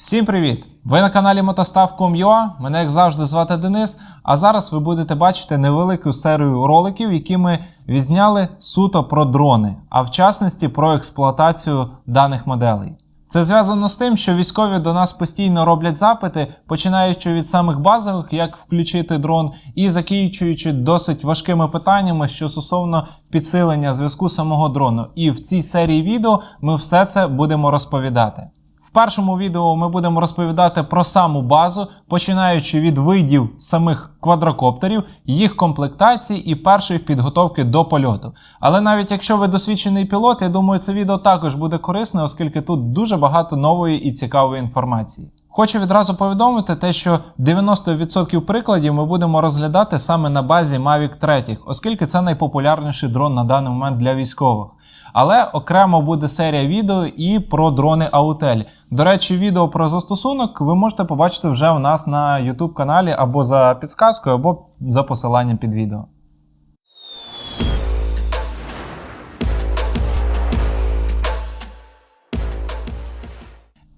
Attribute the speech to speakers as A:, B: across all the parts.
A: Всім привіт! Ви на каналі Мотостав.com.ua, Мене як завжди звати Денис. А зараз ви будете бачити невелику серію роликів, які ми відзняли суто про дрони, а в частності про експлуатацію даних моделей. Це зв'язано з тим, що військові до нас постійно роблять запити, починаючи від самих базових, як включити дрон, і закінчуючи досить важкими питаннями, що стосовно підсилення зв'язку самого дрону. І в цій серії відео ми все це будемо розповідати. В першому відео ми будемо розповідати про саму базу, починаючи від видів самих квадрокоптерів, їх комплектації і першої підготовки до польоту. Але навіть якщо ви досвідчений пілот, я думаю, це відео також буде корисне, оскільки тут дуже багато нової і цікавої інформації. Хочу відразу повідомити те, що 90% прикладів ми будемо розглядати саме на базі Mavic 3, оскільки це найпопулярніший дрон на даний момент для військових. Але окремо буде серія відео і про дрони Autel. До речі, відео про застосунок ви можете побачити вже у нас на YouTube каналі або за підсказкою, або за посиланням під відео.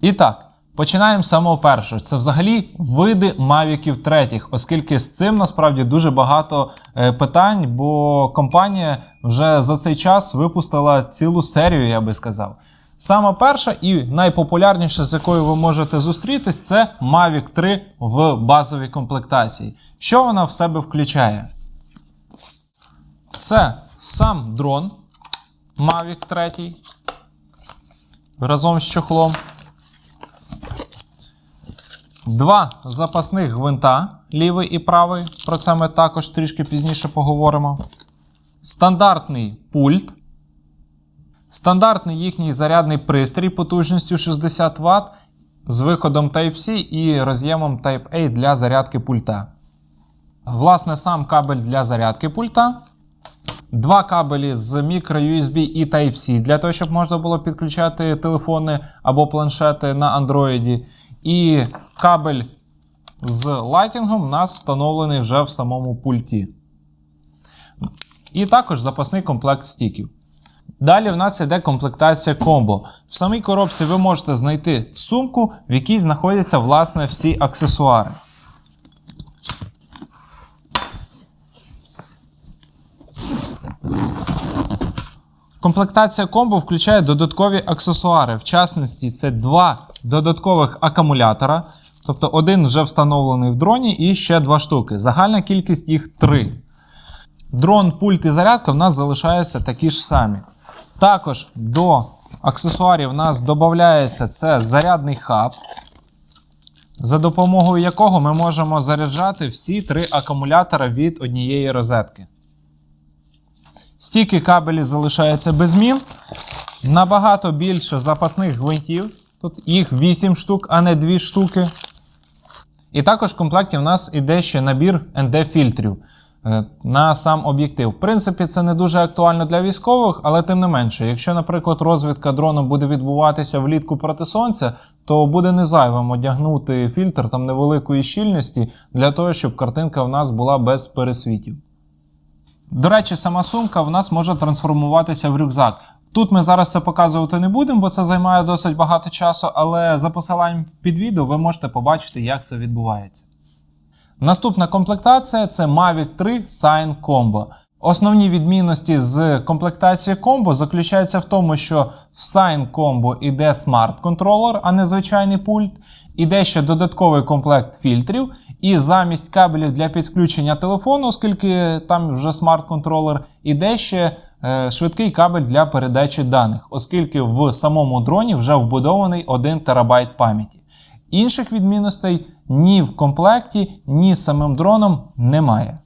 A: І так, починаємо з самого першого. Це взагалі види мавіків третіх, оскільки з цим насправді дуже багато е, питань, бо компанія вже за цей час випустила цілу серію, я би сказав. Сама перша і найпопулярніша, з якою ви можете зустрітись, це Mavic 3 в базовій комплектації. Що вона в себе включає? Це сам дрон Mavic 3 разом з чохлом. Два запасних гвинта, лівий і правий. Про це ми також трішки пізніше поговоримо. Стандартний пульт. Стандартний їхній зарядний пристрій потужністю 60 Вт з виходом Type-C і роз'ємом Type-A для зарядки пульта. Власне, сам кабель для зарядки пульта. Два кабелі з microUSB і Type-C для того, щоб можна було підключати телефони або планшети на Android. І кабель з лайтінгом у нас встановлений вже в самому пульті. І також запасний комплект стіків. Далі в нас йде комплектація комбо. В самій коробці ви можете знайти сумку, в якій знаходяться власне всі аксесуари. Комплектація комбо включає додаткові аксесуари. В частності, це два додаткових акумулятора. Тобто один вже встановлений в дроні і ще два штуки. Загальна кількість їх три. Дрон, пульт і зарядка в нас залишаються такі ж самі. Також до аксесуарів в нас додається це зарядний хаб, за допомогою якого ми можемо заряджати всі три акумулятора від однієї розетки. Стільки кабелі залишаються без змін. Набагато більше запасних гвинтів. Тут їх 8 штук, а не 2 штуки. І також в комплекті в нас іде ще набір ND-фільтрів е, на сам об'єктив. В принципі, це не дуже актуально для військових, але тим не менше, якщо, наприклад, розвідка дрону буде відбуватися влітку проти сонця, то буде не зайвим одягнути фільтр там невеликої щільності для того, щоб картинка в нас була без пересвітів. До речі, сама сумка в нас може трансформуватися в рюкзак. Тут ми зараз це показувати не будемо, бо це займає досить багато часу, але за посиланням під відео ви можете побачити, як це відбувається. Наступна комплектація це Mavic 3 Sign Combo. Основні відмінності з комплектації Combo заключаються в тому, що в Sign Combo іде смарт-контролер, а не звичайний пульт. Іде ще додатковий комплект фільтрів, і замість кабелів для підключення телефону, оскільки там вже смарт-контролер, іде ще е, швидкий кабель для передачі даних, оскільки в самому дроні вже вбудований 1 терабайт пам'яті. Інших відмінностей ні в комплекті, ні з самим дроном немає.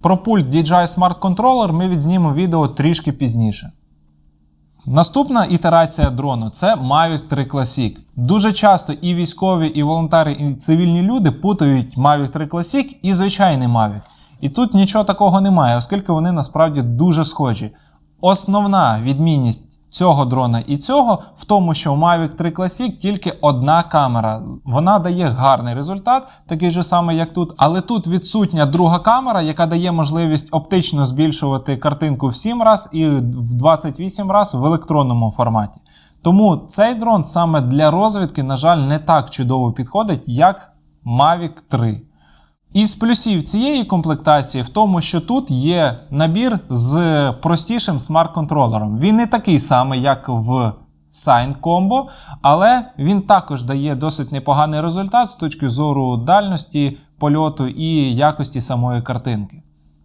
A: Про пульт DJI Smart Controller ми відзнімемо відео трішки пізніше. Наступна ітерація дрону це Mavic 3 Classic. Дуже часто і військові, і волонтери, і цивільні люди путають Mavic 3 Classic і звичайний Mavic. І тут нічого такого немає, оскільки вони насправді дуже схожі. Основна відмінність цього дрона і цього в тому, що у Mavic 3 Classic тільки одна камера. Вона дає гарний результат, такий же самий, як тут. Але тут відсутня друга камера, яка дає можливість оптично збільшувати картинку в 7 раз і в 28 раз в електронному форматі. Тому цей дрон саме для розвідки, на жаль, не так чудово підходить, як Mavic 3. Із плюсів цієї комплектації в тому, що тут є набір з простішим смарт-контролером. Він не такий самий, як в Sign Combo, але він також дає досить непоганий результат з точки зору дальності польоту і якості самої картинки.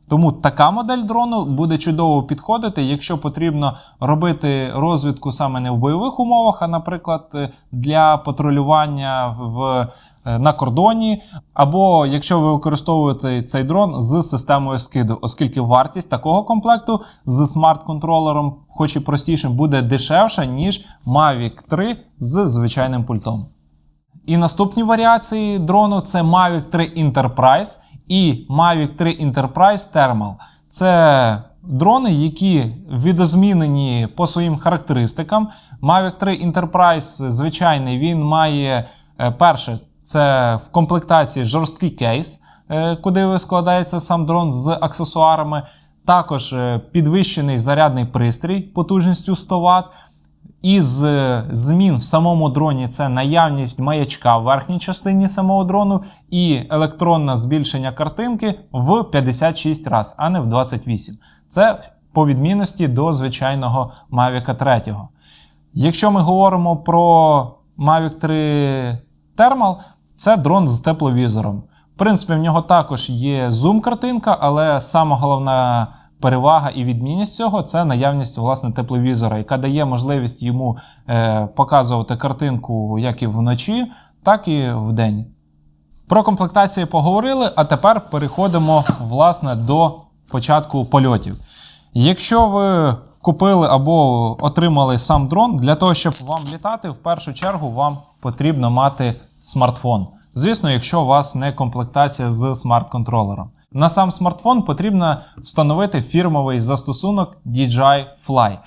A: Тому така модель дрону буде чудово підходити, якщо потрібно робити розвідку саме не в бойових умовах, а, наприклад, для патрулювання в, на кордоні, або якщо ви використовуєте цей дрон з системою скиду, оскільки вартість такого комплекту з смарт-контролером, хоч і простішим, буде дешевша, ніж Mavic 3 з звичайним пультом. І наступні варіації дрону це Mavic 3 Enterprise і Mavic 3 Enterprise Thermal. Це дрони, які відозмінені по своїм характеристикам. Mavic 3 Enterprise звичайний, він має е, перше, це в комплектації жорсткий кейс, е, куди складається сам дрон з аксесуарами. Також е, підвищений зарядний пристрій потужністю 100 Вт. Із е, змін в самому дроні це наявність маячка в верхній частині самого дрону і електронне збільшення картинки в 56 раз, а не в 28. Це по відмінності до звичайного Mavic 3. Якщо ми говоримо про Mavic 3 Thermal, це дрон з тепловізором. В принципі, в нього також є зум-картинка, але сама головна перевага і відмінність цього це наявність власне тепловізора, яка дає можливість йому е, показувати картинку як і вночі, так і вдень. Про комплектацію поговорили, а тепер переходимо власне до початку польотів. Якщо ви купили або отримали сам дрон, для того, щоб вам літати, в першу чергу вам потрібно мати смартфон. Звісно, якщо у вас не комплектація з смарт-контролером. На сам смартфон потрібно встановити фірмовий застосунок DJI Fly.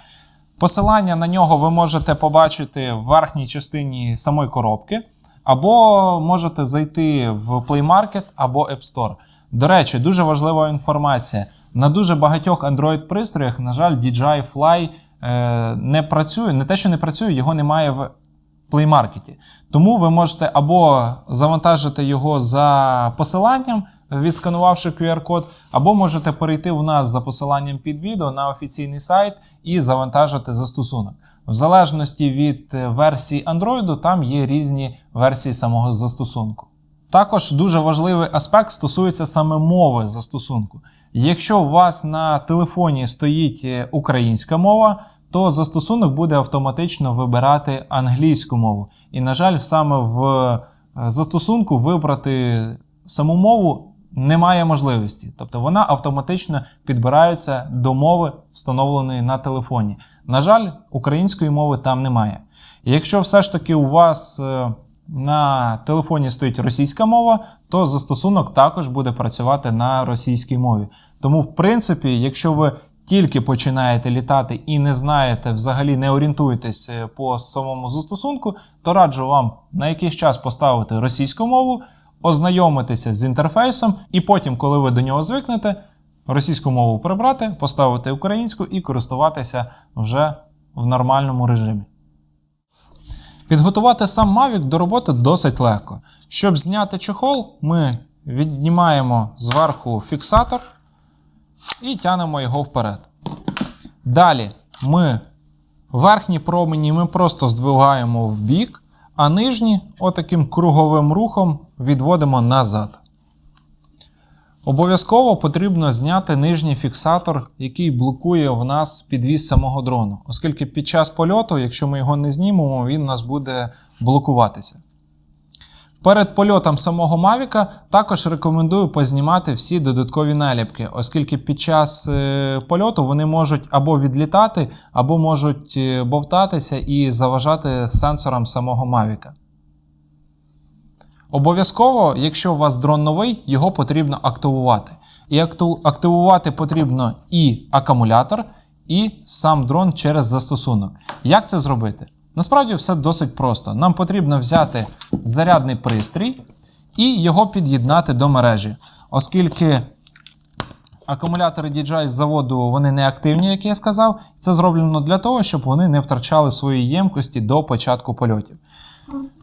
A: Посилання на нього ви можете побачити в верхній частині самої коробки, або можете зайти в Play Market або App Store. До речі, дуже важлива інформація. На дуже багатьох Android-пристроях, на жаль, DJI Fly е, не працює. Не те, що не працює, його немає в Play Market. Тому ви можете або завантажити його за посиланням, відсканувавши QR-код, або можете перейти в нас за посиланням під відео на офіційний сайт і завантажити застосунок. В залежності від е, версії Android, там є різні версії самого застосунку. Також дуже важливий аспект стосується саме мови застосунку. Якщо у вас на телефоні стоїть е, українська мова, то застосунок буде автоматично вибирати англійську мову. І, на жаль, саме в е, застосунку вибрати саму мову немає можливості. Тобто вона автоматично підбирається до мови, встановленої на телефоні. На жаль, української мови там немає. Якщо все ж таки у вас е, на телефоні стоїть російська мова, то застосунок також буде працювати на російській мові. Тому, в принципі, якщо ви тільки починаєте літати і не знаєте, взагалі не орієнтуєтесь е, по самому застосунку, то раджу вам на якийсь час поставити російську мову, ознайомитися з інтерфейсом, і потім, коли ви до нього звикнете, російську мову прибрати, поставити українську і користуватися вже в нормальному режимі. Підготувати сам Mavic до роботи досить легко. Щоб зняти чохол, ми віднімаємо зверху фіксатор і тянемо його вперед. Далі ми верхні промені ми просто здвигаємо в бік, а нижні отаким круговим рухом відводимо назад. Обов'язково потрібно зняти нижній фіксатор, який блокує в нас підвіз самого дрону, оскільки під час польоту, якщо ми його не знімемо, він у нас буде блокуватися. Перед польотом самого Mavic також рекомендую познімати всі додаткові наліпки, оскільки під час е, польоту вони можуть або відлітати, або можуть е, бовтатися і заважати сенсорам самого Mavic. Обов'язково, якщо у вас дрон новий, його потрібно активувати. І активувати потрібно і акумулятор, і сам дрон через застосунок. Як це зробити? Насправді все досить просто. Нам потрібно взяти зарядний пристрій і його під'єднати до мережі, оскільки Акумулятори DJI з заводу вони не активні, як я сказав. Це зроблено для того, щоб вони не втрачали свої ємкості до початку польотів.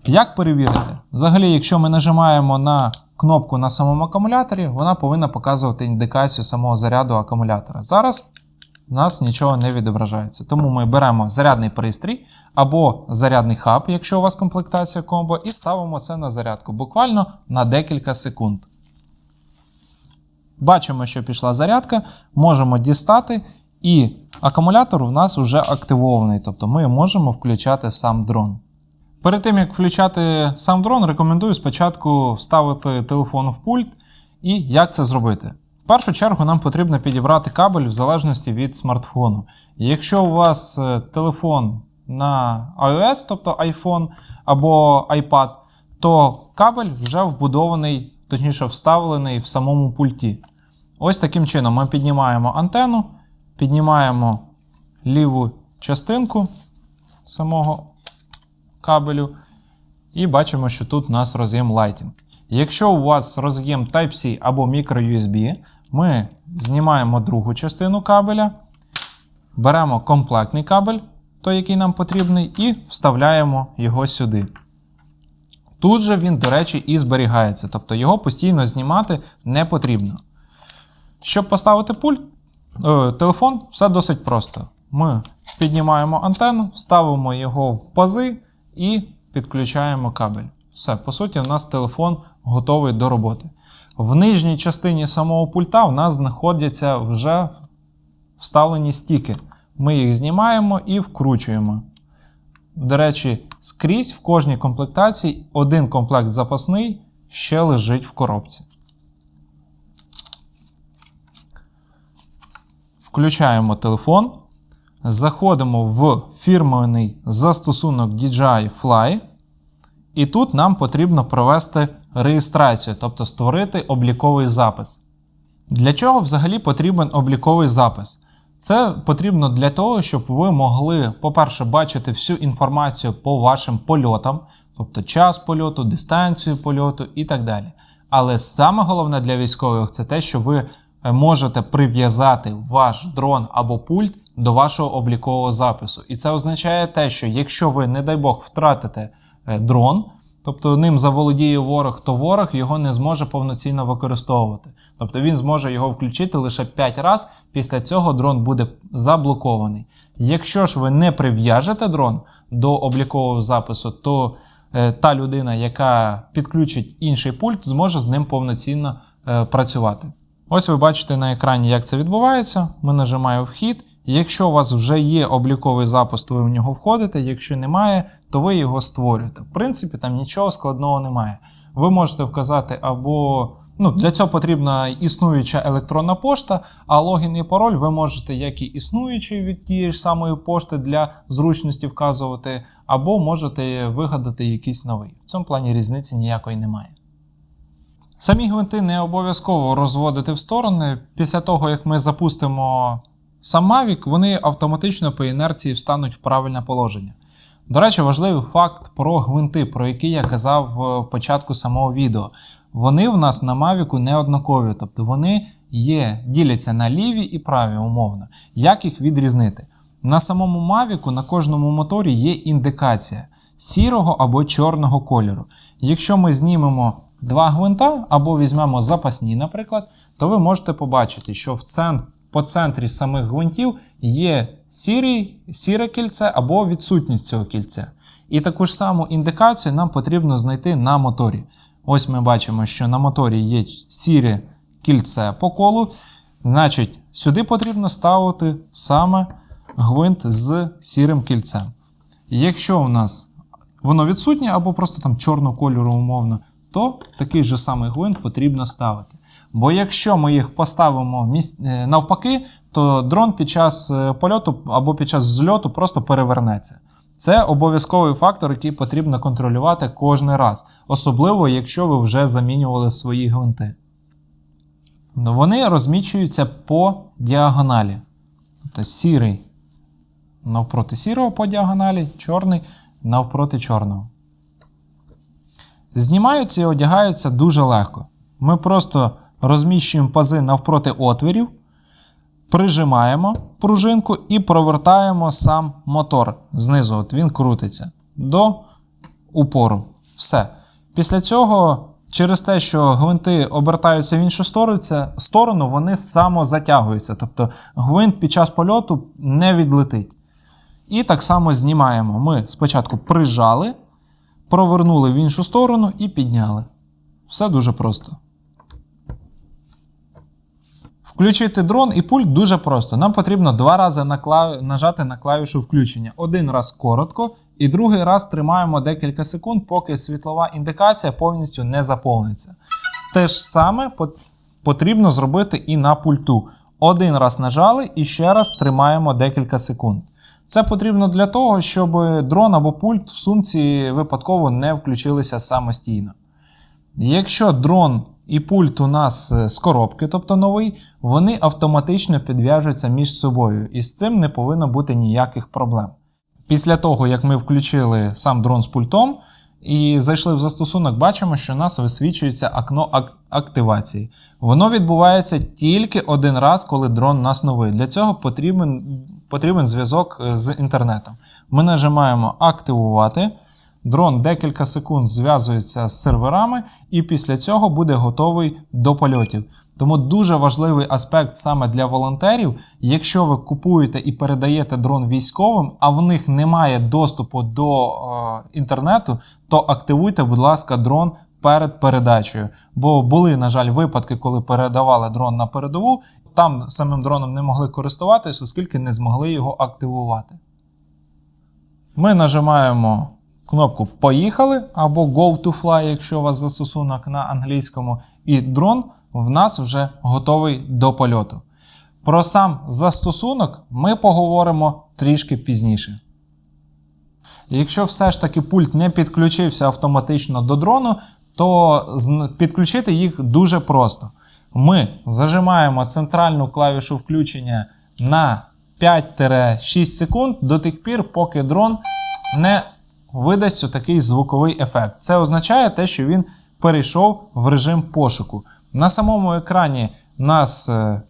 A: Як перевірити? Взагалі, якщо ми нажимаємо на кнопку на самому акумуляторі, вона повинна показувати індикацію самого заряду акумулятора. Зараз у нас нічого не відображається. Тому ми беремо зарядний пристрій або зарядний хаб, якщо у вас комплектація комбо, і ставимо це на зарядку буквально на декілька секунд. Бачимо, що пішла зарядка, можемо дістати, і акумулятор у нас вже активований, тобто ми можемо включати сам дрон. Перед тим, як включати сам дрон, рекомендую спочатку вставити телефон в пульт і як це зробити. В першу чергу нам потрібно підібрати кабель в залежності від смартфону. Якщо у вас е, телефон на iOS, тобто iPhone або iPad, то кабель вже вбудований, точніше вставлений в самому пульті. Ось таким чином ми піднімаємо антенну, піднімаємо ліву частинку самого кабелю. І бачимо, що тут у нас роз'єм Lighting. Якщо у вас роз'єм Type-C або microUSB, ми знімаємо другу частину кабеля, беремо комплектний кабель, той, який нам потрібний, і вставляємо його сюди. Тут же він, до речі, і зберігається, тобто його постійно знімати не потрібно. Щоб поставити пульт, е, телефон, все досить просто. Ми піднімаємо антенну, ставимо його в пази і підключаємо кабель. Все, по суті, у нас телефон готовий до роботи. В нижній частині самого пульта в нас знаходяться вже вставлені стіки. Ми їх знімаємо і вкручуємо. До речі, скрізь в кожній комплектації один комплект запасний ще лежить в коробці. Включаємо телефон. Заходимо в фірмовий застосунок DJI Fly. І тут нам потрібно провести реєстрацію, тобто створити обліковий запис. Для чого взагалі потрібен обліковий запис? Це потрібно для того, щоб ви могли, по-перше, бачити всю інформацію по вашим польотам, тобто час польоту, дистанцію польоту і так далі. Але саме головне для військових це те, що ви е, можете прив'язати ваш дрон або пульт до вашого облікового запису. І це означає те, що якщо ви, не дай Бог, втратите е, дрон, тобто ним заволодіє ворог, то ворог його не зможе повноцінно використовувати. Тобто він зможе його включити лише 5 разів, після цього дрон буде заблокований. Якщо ж ви не прив'яжете дрон до облікового запису, то е, та людина, яка підключить інший пульт, зможе з ним повноцінно е, працювати. Ось ви бачите на екрані, як це відбувається. Ми нажимаємо вхід. Якщо у вас вже є обліковий запис, то ви в нього входите. Якщо немає, то ви його створюєте. В принципі, там нічого складного немає. Ви можете вказати або. Ну, Для цього потрібна існуюча електронна пошта, а логін і пароль ви можете як і існуючий від тієї ж самої пошти для зручності вказувати, або можете вигадати якийсь новий. В цьому плані різниці ніякої немає. Самі гвинти не обов'язково розводити в сторони. Після того, як ми запустимо сам Mavic, вони автоматично по інерції встануть в правильне положення. До речі, важливий факт про гвинти, про який я казав в початку самого відео. Вони в нас на Mavic не однакові, тобто вони є, діляться на ліві і праві умовно. Як їх відрізнити? На самому Mavic на кожному моторі є індикація сірого або чорного кольору. Якщо ми знімемо два гвинта або візьмемо запасні, наприклад, то ви можете побачити, що в центр, по центрі самих гвинтів є сірий, сіре кільце або відсутність цього кільця. І таку ж саму індикацію нам потрібно знайти на моторі. Ось ми бачимо, що на моторі є сіре кільце по колу. Значить, сюди потрібно ставити саме гвинт з сірим кільцем. Якщо у нас воно відсутнє або просто там чорного кольору умовно, то такий же самий гвинт потрібно ставити. Бо якщо ми їх поставимо е, навпаки, то дрон під час е, польоту або під час зльоту просто перевернеться. Це обов'язковий фактор, який потрібно контролювати кожен раз, особливо, якщо ви вже замінювали свої гвинти. Вони розмічуються по діагоналі. Тобто сірий навпроти сірого по діагоналі, чорний навпроти чорного. Знімаються і одягаються дуже легко. Ми просто розміщуємо пази навпроти отворів, прижимаємо пружинку і провертаємо сам мотор знизу. От він крутиться до упору. Все. Після цього, через те, що гвинти обертаються в іншу сторону, вони самозатягуються. Тобто гвинт під час польоту не відлетить. І так само знімаємо. Ми спочатку прижали, провернули в іншу сторону і підняли. Все дуже просто. Включити дрон і пульт дуже просто. Нам потрібно два рази на клав... нажати на клавішу включення. Один раз коротко, і другий раз тримаємо декілька секунд, поки світлова індикація повністю не заповниться. Те ж саме потрібно зробити і на пульту. Один раз нажали і ще раз тримаємо декілька секунд. Це потрібно для того, щоб дрон або пульт в сумці випадково не включилися самостійно. Якщо дрон і пульт у нас е, з коробки, тобто новий, вони автоматично підв'яжуться між собою, і з цим не повинно бути ніяких проблем. Після того, як ми включили сам дрон з пультом і зайшли в застосунок, бачимо, що у нас висвічується окно ак- активації. Воно відбувається тільки один раз, коли дрон у нас новий. Для цього потрібен, потрібен зв'язок е, з інтернетом. Ми нажимаємо активувати. Дрон декілька секунд зв'язується з серверами, і після цього буде готовий до польотів. Тому дуже важливий аспект саме для волонтерів. Якщо ви купуєте і передаєте дрон військовим, а в них немає доступу до е, інтернету, то активуйте, будь ласка, дрон перед передачею. Бо були, на жаль, випадки, коли передавали дрон на передову, там самим дроном не могли користуватись, оскільки не змогли його активувати. Ми нажимаємо кнопку Поїхали або Go to Fly, якщо у вас застосунок на англійському, і дрон в нас вже готовий до польоту. Про сам застосунок ми поговоримо трішки пізніше. Якщо все ж таки пульт не підключився автоматично до дрону, то підключити їх дуже просто. Ми зажимаємо центральну клавішу включення на 5-6 секунд до тих пір, поки дрон не видасть такий звуковий ефект. Це означає те, що він перейшов в режим пошуку. На самому екрані у нас е,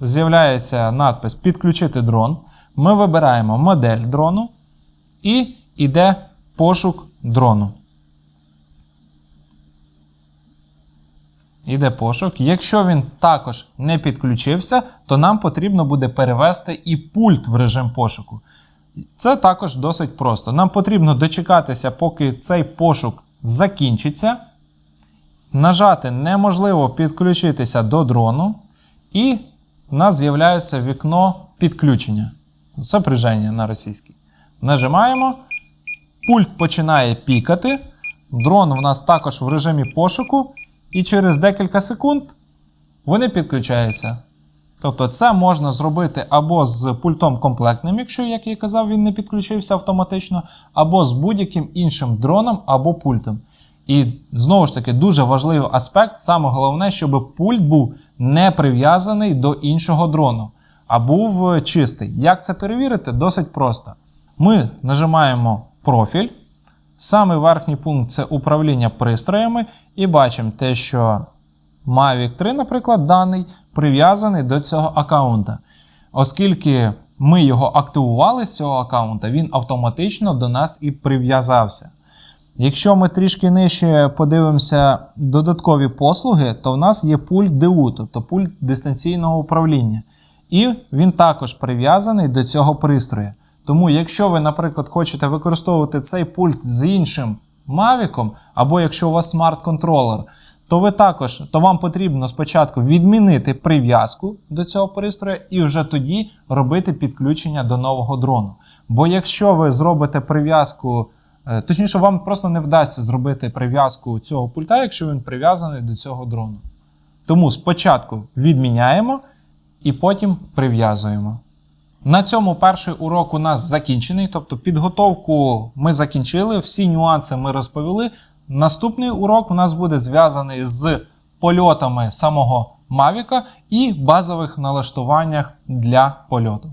A: з'являється надпис Підключити дрон. Ми вибираємо модель дрону і йде пошук дрону. Іде пошук. Якщо він також не підключився, то нам потрібно буде перевести і пульт в режим пошуку. Це також досить просто. Нам потрібно дочекатися, поки цей пошук закінчиться. Нажати неможливо підключитися до дрону, і в нас з'являється вікно підключення. Це приження на російській. Нажимаємо, пульт починає пікати. Дрон у нас також в режимі пошуку, і через декілька секунд вони підключаються. Тобто це можна зробити або з пультом комплектним, якщо, як я казав, він не підключився автоматично, або з будь-яким іншим дроном або пультом. І знову ж таки, дуже важливий аспект, саме головне, щоб пульт був не прив'язаний до іншого дрону, а був е, чистий. Як це перевірити? Досить просто. Ми нажимаємо профіль. Самий верхній пункт це управління пристроями, і бачимо те, що Mavic 3, наприклад, даний прив'язаний до цього аккаунта. Оскільки ми його активували з цього аккаунта, він автоматично до нас і прив'язався. Якщо ми трішки нижче подивимося додаткові послуги, то в нас є пульт ДУ, тобто пульт дистанційного управління. І він також прив'язаний до цього пристрою. Тому, якщо ви, наприклад, хочете використовувати цей пульт з іншим Mavic, або якщо у вас смарт-контролер, то ви також то вам потрібно спочатку відмінити прив'язку до цього пристрою і вже тоді робити підключення до нового дрону. Бо якщо ви зробите прив'язку, е, точніше, вам просто не вдасться зробити прив'язку цього пульта, якщо він прив'язаний до цього дрону. Тому спочатку відміняємо і потім прив'язуємо. На цьому перший урок у нас закінчений, тобто підготовку ми закінчили, всі нюанси ми розповіли. Наступний урок у нас буде зв'язаний з польотами самого Mavic і базових налаштуваннях для польоту.